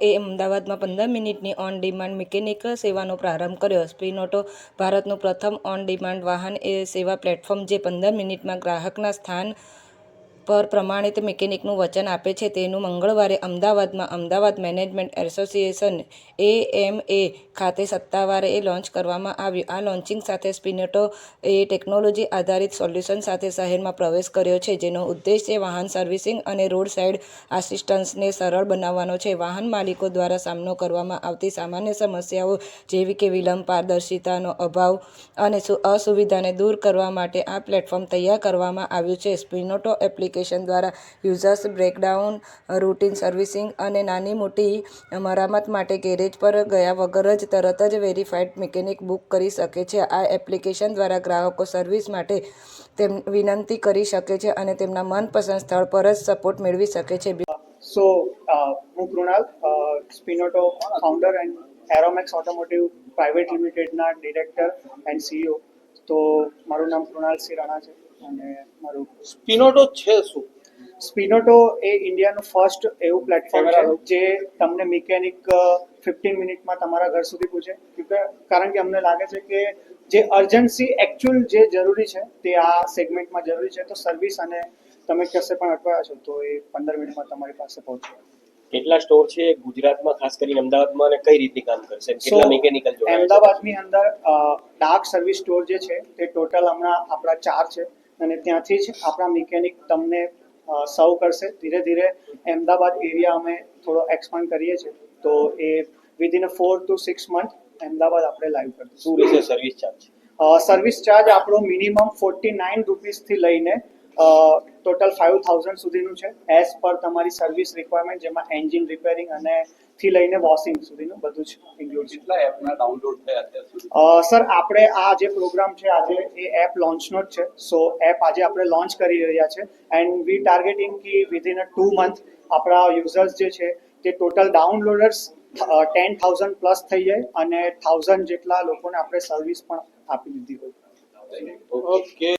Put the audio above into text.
અમદાવાદમાં પંદર મિનિટની ઓન ડિમાન્ડ મિકેનિકલ સેવાનો પ્રારંભ કર્યો. સ્પિનોટો ભારતનું પ્રથમ ઓન ડિમાન્ડ વાહન એ સેવા પ્લેટફોર્મ જે પંદર મિનિટમાં ગ્રાહકના સ્થાન પર પ્રમાણિત મિકેનિકનું વચન આપે છે. તેનું મંગળવારે અમદાવાદમાં અમદાવાદ મેનેજમેન્ટ એસોસિએશન એએમએ ખાતે સત્તાવારે એ લોન્ચ કરવામાં આવ્યું. આ લોન્ચિંગ સાથે સ્પિનેટો એ ટેકનોલોજી આધારિત સોલ્યુશન સાથે શહેરમાં પ્રવેશ કર્યો છે, જેનો ઉદ્દેશ્ય વાહન સર્વિસિંગ અને રોડ સાઇડ આસિસ્ટન્સને સરળ બનાવવાનો છે. વાહન માલિકો દ્વારા સામનો કરવામાં આવતી સામાન્ય સમસ્યાઓ જેવી કે વિલંબ, પારદર્શિતાનો અભાવ અને અસુવિધાને દૂર કરવા માટે આ પ્લેટફોર્મ તૈયાર કરવામાં આવ્યું છે. સ્પિનોટો એપ્લિકેશન દ્વારા યુઝર્સ બ્રેકડાઉન, રૂટીન સર્વિસિંગ અને નાની મોટી મરામત માટે ગેરેજ પર ગયા વગર જ તરત જ વેરીફાઈડ મિકેનિક બુક કરી શકે છે. આ એપ્લિકેશન દ્વારા ગ્રાહકો સર્વિસ માટે તેમ વિનંતી કરી શકે છે અને તેમના મનપસંદ સ્થળ પર જ સપોર્ટ મેળવી શકે છે. સો હું Krunal Spinoto founder and Aeromax automotive private લિમિટેડના ડિરેક્ટર એન્ડ સીઈઓ તો મારું નામ કૃણાલ સિંહ રાણા છે અને મારું સ્પિનોટો છે શું? સ્પિનોટો એ ઇન્ડિયાનું ફર્સ્ટ એવું પ્લેટફોર્મ છે જે તમને મિકેનિક ફિફ્ટીન મિનિટમાં તમારા ઘર સુધી પૂછે કારણ કે અમને લાગે છે કે જે અર્જન્સી એકચ્યુઅલ જે જરૂરી છે તે આ સેગમેન્ટમાં જરૂરી છે. તો સર્વિસ અને તમે કશે પણ અટવાયા છો તો એ પંદર મિનિટમાં તમારી પાસે પહોંચે. કેટલા સ્ટોર છે ગુજરાતમાં ખાસ કરીને અમદાવાદમાં અને કઈ રીતની કામ કરશે? કેટલા મિકેનિકલ જોડાયા અમદાવાદની અંદર ડાર્ક સર્વિસ સ્ટોર જે છે તે ટોટલ હમણાં આપણા ચાર છે અને ત્યાંથી જ આપણા મિકેનિક તમને સર્વ કરશે. ધીરે ધીરે અમદાવાદ એરિયા અમે થોડો એક્સપાન્ડ કરીએ છીએ. તો એ within four to six month Ahmedabad આપણે લાઈવ કરીશું શું રહેશે સર્વિસ ચાર્જ સર્વિસ ચાર્જ આપણો મિનિમમ ફોર્ટી નાઇન રૂપીસથી લઈને ટોટલ ફાઇવ થાઉઝન્ડ સુધીનું છે એઝ પર તમારી સર્વિસ રિક્વાયરમેન્ટ જેમાં એન્જિન રિપેરિંગ અને થી લઈને વોશિંગ સુધીનું બધું જ ઇન્ક્લુડ છે. કેટલા એપના ડાઉનલોડ થયા અત્યાર સર આપણે આ જે પ્રોગ્રામ છે આજે એ એપ લોન્ચનો જ છે. સો એપ આજે આપણે લોન્ચ કરી રહ્યા છે. એન્ડ વી ટાર્ગેટિંગ કે વિધિન અ ટુ મંથ આપણા યુઝર્સ જે છે તે total downloaders ten thousand plus થઈ જાય અને થાઉઝન્ડ જેટલા લોકોને આપણે સર્વિસ પણ આપી દીધી હોય. ઓકે